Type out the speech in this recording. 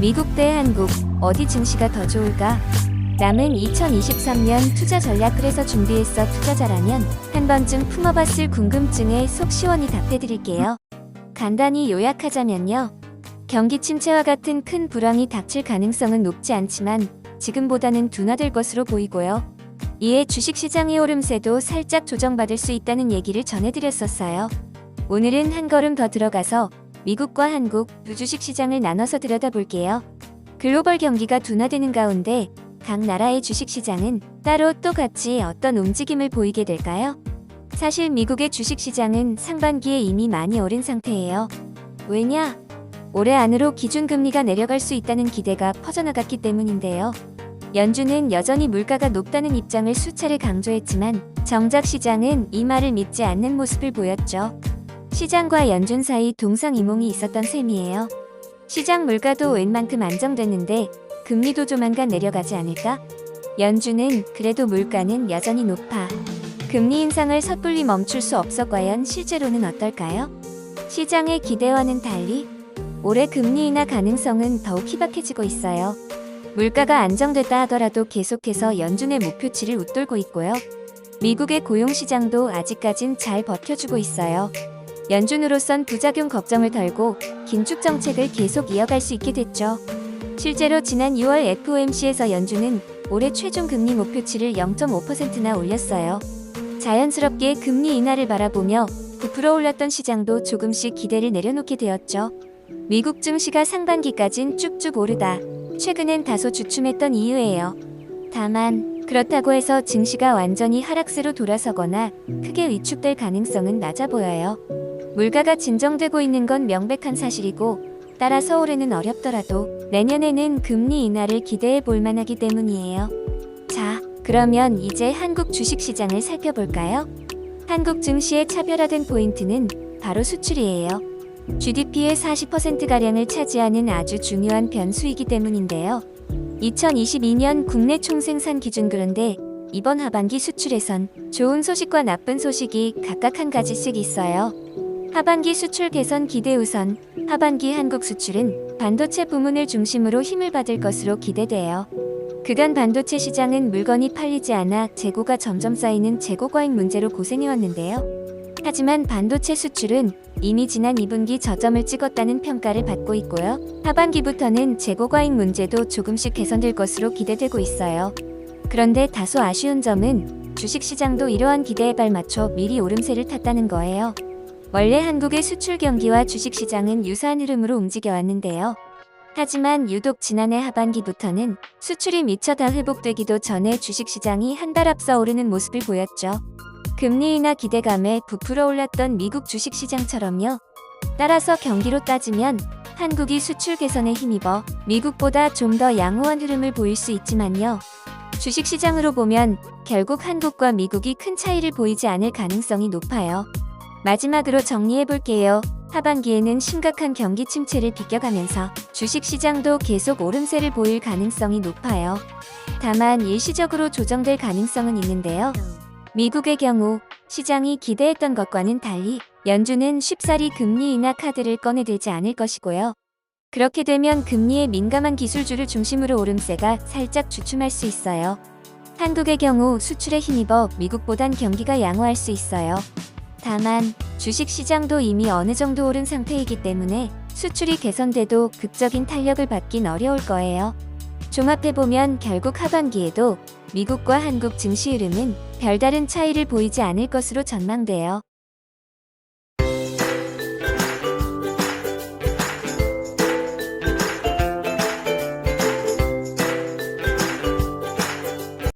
미국 대 한국 어디 증시가 더 좋을까? 남은 2023년 투자 전략을 해서 준비했어 투자자라면 한 번쯤 품어봤을 궁금증에 속 시원히 답해드릴게요. 간단히 요약하자면요. 경기 침체와 같은 큰 불황이 닥칠 가능성은 높지 않지만 지금보다는 둔화될 것으로 보이고요. 이에 주식시장의 오름세도 살짝 조정받을 수 있다는 얘기를 전해드렸었어요. 오늘은 한 걸음 더 들어가서 미국과 한국 두 주식 시장을 나눠서 들여다볼게요. 글로벌 경기가 둔화되는 가운데 각 나라의 주식 시장은 따로 또 같이 어떤 움직임을 보이게 될까요? 사실 미국의 주식 시장은 상반기에 이미 많이 오른 상태예요. 왜냐? 올해 안으로 기준금리가 내려갈 수 있다는 기대가 퍼져나갔기 때문인데요. 연준은 여전히 물가가 높다는 입장을 수차례 강조했지만 정작 시장은 이 말을 믿지 않는 모습을 보였죠. 시장과 연준 사이 동상이몽이 있었던 셈이에요. 시장 물가도 웬만큼 안정됐는데 금리도 조만간 내려가지 않을까? 연준은 그래도 물가는 여전히 높아. 금리 인상을 섣불리 멈출 수 없어 과연 실제로는 어떨까요? 시장의 기대와는 달리 올해 금리 인하 가능성은 더욱 희박해지고 있어요. 물가가 안정됐다 하더라도 계속해서 연준의 목표치를 웃돌고 있고요. 미국의 고용시장도 아직까진 잘 버텨주고 있어요. 연준으로선 부작용 걱정을 덜고 긴축 정책을 계속 이어갈 수 있게 됐죠. 실제로 지난 6월 FOMC에서 연준은 올해 최종 금리 목표치를 0.5%나 올렸어요. 자연스럽게 금리 인하를 바라보며 부풀어 올랐던 시장도 조금씩 기대를 내려놓게 되었죠. 미국 증시가 상반기까진 쭉쭉 오르다 최근엔 다소 주춤했던 이유예요. 다만 그렇다고 해서 증시가 완전히 하락세로 돌아서거나 크게 위축될 가능성은 낮아 보여요. 물가가 진정되고 있는 건 명백한 사실이고 따라서 올해는 어렵더라도 내년에는 금리 인하를 기대해 볼 만하기 때문이에요. 자, 그러면 이제 한국 주식시장을 살펴볼까요? 한국 증시의 차별화된 포인트는 바로 수출이에요. GDP의 40%가량을 차지하는 아주 중요한 변수이기 때문인데요. 2022년 국내 총생산 기준 그런데 이번 하반기 수출에선 좋은 소식과 나쁜 소식이 각각 한 가지씩 있어요. 하반기 수출 개선 기대 우선 하반기 한국 수출은 반도체 부문을 중심으로 힘을 받을 것으로 기대돼요. 그간 반도체 시장은 물건이 팔리지 않아 재고가 점점 쌓이는 재고 과잉 문제로 고생해왔는데요. 하지만 반도체 수출은 이미 지난 2분기 저점을 찍었다는 평가를 받고 있고요. 하반기부터는 재고 과잉 문제도 조금씩 개선될 것으로 기대되고 있어요. 그런데 다소 아쉬운 점은 주식시장도 이러한 기대에 발맞춰 미리 오름세를 탔다는 거예요. 원래 한국의 수출 경기와 주식 시장은 유사한 흐름으로 움직여 왔는데요. 하지만 유독 지난해 하반기부터는 수출이 미처 다 회복되기도 전에 주식시장이 한 달 앞서 오르는 모습을 보였죠. 금리 인하 기대감에 부풀어 올랐던 미국 주식시장처럼요. 따라서 경기로 따지면 한국이 수출 개선에 힘입어 미국보다 좀 더 양호한 흐름을 보일 수 있지만요. 주식시장으로 보면 결국 한국과 미국이 큰 차이를 보이지 않을 가능성이 높아요. 마지막으로 정리해 볼게요. 하반기에는 심각한 경기 침체를 비껴가면서 주식시장도 계속 오름세를 보일 가능성이 높아요. 다만 일시적으로 조정될 가능성은 있는데요. 미국의 경우 시장이 기대했던 것과는 달리 연준은 쉽사리 금리 인하 카드를 꺼내들지 않을 것이고요. 그렇게 되면 금리에 민감한 기술주를 중심으로 오름세가 살짝 주춤할 수 있어요. 한국의 경우 수출에 힘입어 미국보단 경기가 양호할 수 있어요. 다만 주식 시장도 이미 어느 정도 오른 상태이기 때문에 수출이 개선돼도 극적인 탄력을 받긴 어려울 거예요. 종합해보면 결국 하반기에도 미국과 한국 증시 흐름은 별다른 차이를 보이지 않을 것으로 전망돼요.